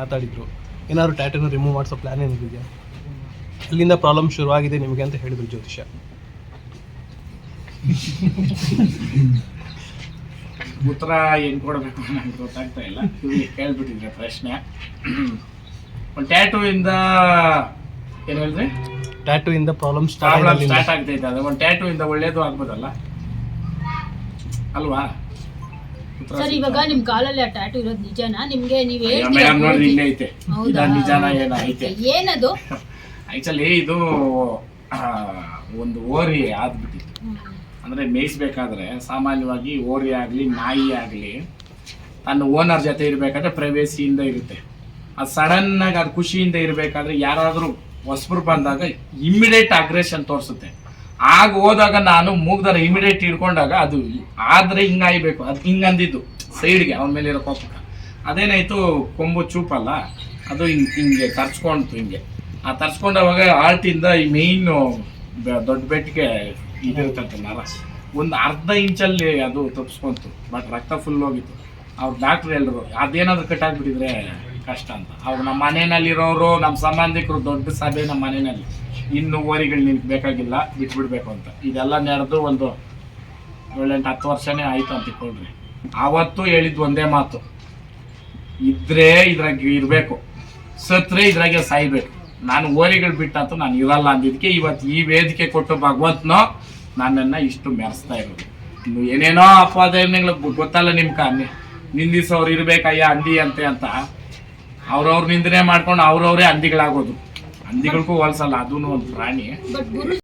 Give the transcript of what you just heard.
ಮಾತಾಡಿದ್ರು. ಏನಾದ್ರು ಟ್ಯಾಟೂನ ರಿಮೂವ್ ಮಾಡಿಸೋ ಪ್ಲಾನ್ ಏನಿದೆಯಾ? ಅಲ್ಲಿಂದ ಪ್ರಾಬ್ಲಮ್ ಶುರುವಾಗಿದೆ ನಿಮಗೆ ಅಂತ ಹೇಳಿದ್ರು ಜ್ಯೋತಿಷ. ಉತ್ತರ ಏನು ಕೊಡಬೇಕು ನನಗೆ ಗೊತ್ತಾಗ್ತಾ ಇಲ್ಲ. ಇವ್ರಿಗೆ ಕೇಳ್ಬಿಟ್ಟಿದ್ರೆ ಪ್ರಶ್ನೆ. ಒಂದು ಟ್ಯಾಟೂ ಇಂದ ಏನು ಹೇಳಿದ್ರಿ? ಟ್ಯಾಟೂ ಇಂದ ಪ್ರಾಬ್ಲಮ್ ಸ್ಟಾರ್ಟ್ ಆಗ್ತೈತೆ ಅದು. ಒಂದು ಟ್ಯಾಟೂ ಇಂದ ಒಳ್ಳೇದು ಆಗ್ಬೋದಲ್ಲ? ಅಲ್ವಾ? ಸರ್ ಇವಾಗ ನಿಮ್ ಕಾಲಲ್ಲಿ ಆ ಟ್ಯಾಟೂ ಇರೋದು ನಿಜನಾ? ನಿಮ್ಗೆ ನೀವ್ ಐತೆ. ನಿಜಾನ ಏನ ಐತೆ. ಏನದು? ಆಕ್ಚುಲಿ ಇದು ಒಂದು ಓರಿ ಆದ್ಬಿಟ್ಟಿತ್ತು. ಅಂದ್ರೆ ಮೇಯಿಸ್ಬೇಕಾದ್ರೆ ಸಾಮಾನ್ಯವಾಗಿ ಓರಿ ಆಗ್ಲಿ ನಾಯಿ ಆಗ್ಲಿ ತನ್ನ ಓನರ್ ಜೊತೆ ಇರ್ಬೇಕಾದ್ರೆ ಪ್ರೈವೇಸಿಯಿಂದ ಇರುತ್ತೆ. ಅದು ಸಡನ್ ಆಗಿ ಅದು ಖುಷಿಯಿಂದ ಇರ್ಬೇಕಾದ್ರೆ ಯಾರಾದ್ರೂ ಹೊಸಬ್ರು ಬಂದಾಗ ಇಮಿಡಿಯೇಟ್ ಅಗ್ರೆಷನ್ ತೋರಿಸುತ್ತೆ. ಆಗ ಹೋದಾಗ ನಾನು ಮೂಗ್ದಾರ ಇಮಿಡಿಯೇಟ್ ಹಿಡ್ಕೊಂಡಾಗ ಅದು ಆದ್ರೆ ಹಿಂಗಾಯ್ಬೇಕು ಅದು ಹಿಂಗಂದಿದ್ದು ಸೈಡ್ಗೆ ಅವನ ಮೇಲೆ ಇರೋ ಕೋಪಕ್ಕೆ. ಅದೇನಾಯ್ತು, ಕೊಂಬು ಚೂಪಲ್ಲ, ಅದು ಹಿಂಗ್, ಹಿಂಗೆ ತರ್ಚ್ಕೊಂಡ್ತು ಹಿಂಗೆ. ಆ ತರ್ಚ್ಕೊಂಡವಾಗ ಆಲ್ಟಿಂದ ಈ ಮೇಯ್ನು ದೊಡ್ಡ ಬೆಟ್ಟಿಗೆ ಇದಿರ್ತಂತ ನರ ಒಂದು ಅರ್ಧ ಇಂಚಲ್ಲಿ ಅದು ತಪ್ಸ್ಕೊಂತು ಬಟ್ ರಕ್ತ ಫುಲ್ ಹೋಗಿತ್ತು. ಅವ್ರು ಡಾಕ್ಟ್ರ್ ಹೇಳಿದ್ರು ಅದೇನಾದ್ರು ಕಟ್ಟಾಕ್ಬಿಟ್ಟಿದ್ರೆ ಕಷ್ಟ ಅಂತ. ಅವ್ರು ನಮ್ಮ ಮನೆಯಲ್ಲಿರೋರು ನಮ್ಮ ಸಂಬಂಧಿಕರು ದೊಡ್ಡ ಸಭೆ ನಮ್ಮ ಮನೆಯಲ್ಲಿ. ಇನ್ನು ಓರಿಗಳು ನಿನ್ಗೆ ಬೇಕಾಗಿಲ್ಲ, ಬಿಟ್ಬಿಡ್ಬೇಕು ಅಂತ. ಇದೆಲ್ಲ ನಡೆದು ಒಂದು ಏಳೆಂಟು ಹತ್ತು ವರ್ಷನೇ ಆಯ್ತು ಅಂತ ಇಟ್ಕೊಳ್ರಿ ಆವತ್ತು ಹೇಳಿದ್ದು ಒಂದೇ ಮಾತು. ಇದ್ರೆ ಇದ್ರಾಗ ಇರಬೇಕು. ಸತ್ರೆ ಇದ್ರಾಗೆ ಸಾಯ್ಬೇಕು. ನಾನು ಓರಿಗಳು ಬಿಟ್ಟಂತೂ ನಾನು ಇರಲ್ಲ ಅಂದಿದ್ದಕ್ಕೆ ಇವತ್ತು ಈ ವೇದಿಕೆ ಕೊಟ್ಟು ಭಗವಂತನೋ ನನ್ನನ್ನು ಇಷ್ಟು ಮೆರೆಸ್ತಾ ಇರೋದು. ಇನ್ನು ಏನೇನೋ ಅಪವಾದನೆಗಳು ಗೊತ್ತಲ್ಲ ನಿಮ್ಕ ನಿಂದಿಸೋರು ಇರ್ಬೇಕಯ್ಯ ಅಂದಿ ಅಂತೆ ಅಂತ. ಅವ್ರವ್ರ ನಿಂದನೆ ಮಾಡ್ಕೊಂಡು ಅವ್ರವ್ರೇ ಹಂದಿಗಳಾಗೋದು ಹಂದಿಗಳಿಗೂ ಹೋಲ್ಸಲ್ಲ ಅದೂ ಒಂದು ಪ್ರಾಣಿ.